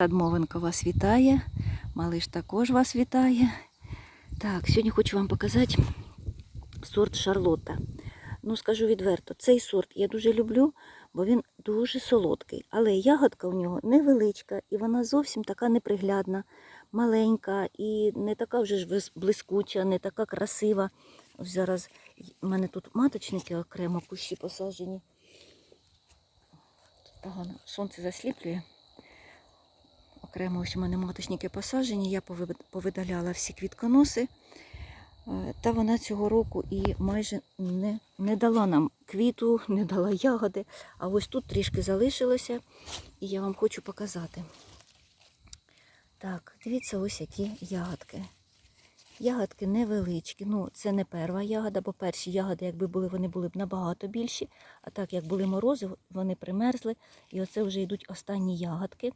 Адмовенко вас вітає, малиш також вас вітає. Так, сьогодні хочу вам показати сорт Шарлотта. Ну, скажу відверто, цей сорт я дуже люблю, бо він дуже солодкий. Але ягодка у нього невеличка і вона зовсім така неприглядна, маленька і не така вже ж блискуча, не така красива. Ось зараз в мене тут маточники окремо кущі посаджені. Погано сонце засліплює. Окремо ось у мене маточники посаджені, я повидаляла всі квітконоси. Е, Та вона цього року і майже не, не дала нам квіту, не дала ягоди. А ось тут трішки залишилося, і я вам хочу показати. Так, дивіться, ось які ягодки. Ягодки невеличкі. Ну, це не перша ягода, бо перші ягоди, якби були, вони були б набагато більші. А так як були морози, вони примерзли. І оце вже йдуть останні ягодки.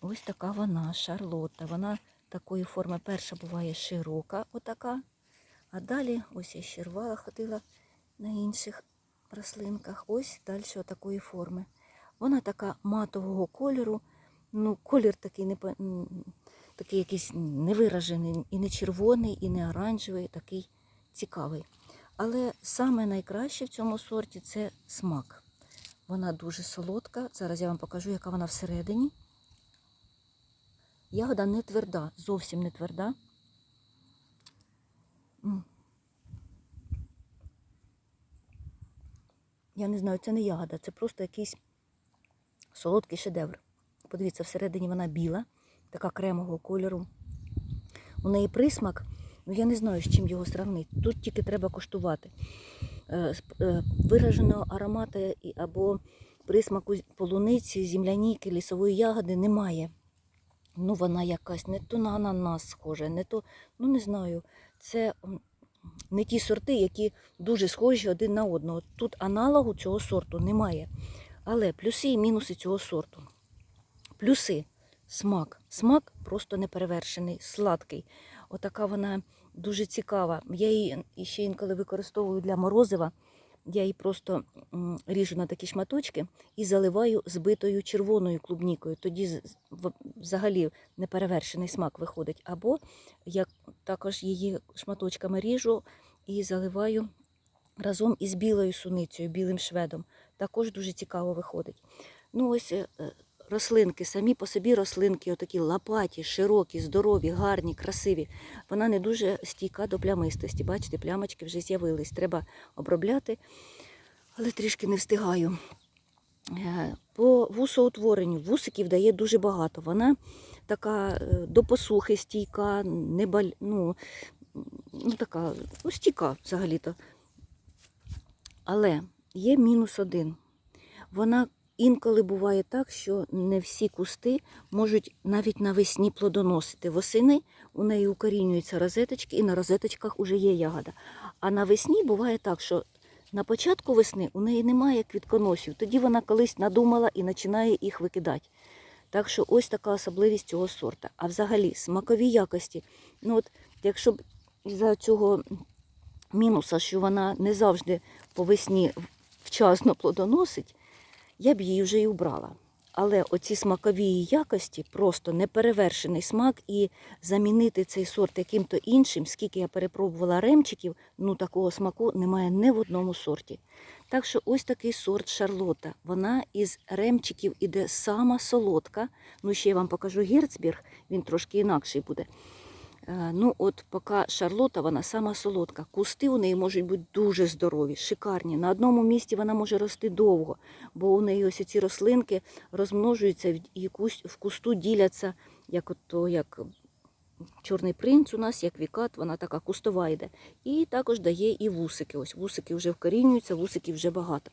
Ось така вона, шарлотта. Вона такої форми перша буває широка, отака. А далі, ось я ще рвала, ходила на інших рослинках. Ось далі такої форми. Вона така матового кольору. Ну, колір такий не такий якийсь невиражений, і не червоний, і не оранжевий, такий цікавий. Але саме найкраще в цьому сорті це смак. Вона дуже солодка. Зараз я вам покажу, яка вона всередині. Ягода не тверда, зовсім не тверда. Я не знаю, це не ягода, це просто якийсь солодкий шедевр. Подивіться, всередині вона біла, така кремового кольору. У неї присмак, ну я не знаю, з чим його сравнити. Тут тільки треба коштувати. Е, е, Вираженого аромату або присмаку полуниці, земляніки, лісової ягоди немає. Ну, вона якась не то на ананас схожа, не то, ну не знаю. Це не ті сорти, які дуже схожі один на одного. Тут аналогу цього сорту немає. Але плюси і мінуси цього сорту. Плюси смак. Смак просто неперевершений, сладкий. Отака вона дуже цікава. Я її ще інколи використовую для морозива. Я її просто ріжу на такі шматочки і заливаю збитою червоною клубнікою. Тоді взагалі неперевершений смак виходить. Або я також її шматочками ріжу і заливаю разом із білою суницею, білим шведом. Також дуже цікаво виходить. Ну, ось е, е, рослинки, самі по собі рослинки, отакі лопаті, широкі, здорові, гарні, красиві. Вона не дуже стійка до плямистості. Бачите, плямочки вже з'явились. Треба обробляти, але трішки не встигаю. Е, По вусоутворенню вусиків дає дуже багато. Вона така е, до посухи стійка, не баль... ну, ну, така ну, стійка взагалі-то. Але є мінус один. Вона інколи буває так, що не всі кусти можуть навіть навесні плодоносити. Восени у неї укорінюються розеточки, і на розеточках уже є ягода. А навесні буває так, що на початку весни у неї немає квітконосів. Тоді вона колись надумала і починає їх викидати. Так що ось така особливість цього сорта. А взагалі смакові якості. Ну от, якщо б із-за цього мінуса, що вона не завжди по весні вчасно плодоносить, я б її вже і убрала. Але оці смакові якості просто неперевершений смак, і замінити цей сорт яким-то іншим, скільки я перепробувала ремчиків, ну такого смаку немає ні в одному сорті. Так що ось такий сорт Шарлота. Вона із ремчиків іде сама солодка. Ну, ще я вам покажу герцберг, він трошки інакший буде. Е, Ну, от поки Шарлота, вона сама солодка. Кусти у неї можуть бути дуже здорові, шикарні. На одному місці вона може рости довго, бо у неї ось ці рослинки розмножуються і в кусту діляться, як от як чорний принц у нас, як вікат, вона така кустова йде. І також дає і вусики. Ось вусики вже вкорінюються, вусиків вже багато.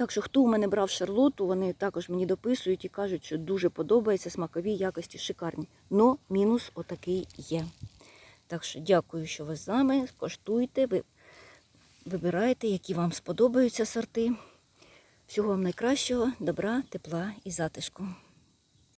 Так що, хто у мене брав шарлоту, вони також мені дописують і кажуть, що дуже подобається, смакові якості шикарні. Но мінус отакий є. Так що дякую, що ви з нами. Коштуйте, ви вибирайте, які вам сподобаються сорти. Всього вам найкращого, добра, тепла і затишку.